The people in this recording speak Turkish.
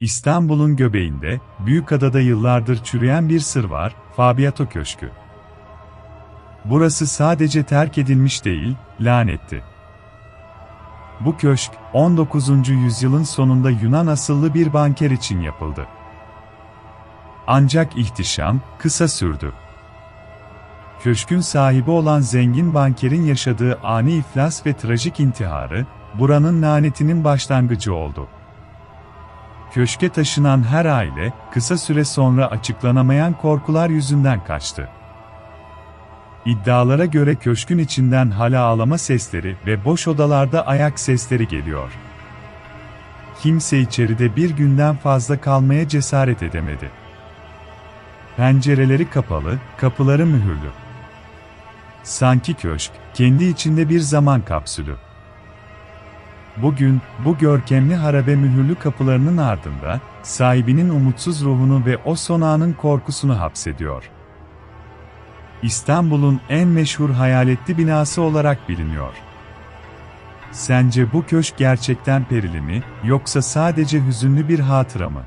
İstanbul'un göbeğinde, Büyükada'da yıllardır çürüyen bir sır var, Fabiato Köşkü. Burası sadece terk edilmiş değil, lanetti. Bu köşk, 19. yüzyılın sonunda Yunan asıllı bir banker için yapıldı. Ancak ihtişam, kısa sürdü. Köşkün sahibi olan zengin bankerin yaşadığı ani iflas ve trajik intiharı, buranın lanetinin başlangıcı oldu. Köşke taşınan her aile, kısa süre sonra açıklanamayan korkular yüzünden kaçtı. İddialara göre köşkün içinden hala ağlama sesleri ve boş odalarda ayak sesleri geliyor. Kimse içeride bir günden fazla kalmaya cesaret edemedi. Pencereleri kapalı, kapıları mühürlü. Sanki köşk, kendi içinde bir zaman kapsülü. Bugün, bu görkemli harabe mühürlü kapılarının ardında, sahibinin umutsuz ruhunu ve o son anın korkusunu hapsediyor. İstanbul'un en meşhur hayaletli binası olarak biliniyor. Sence bu köşk gerçekten perili mi, yoksa sadece hüzünlü bir hatıra mı?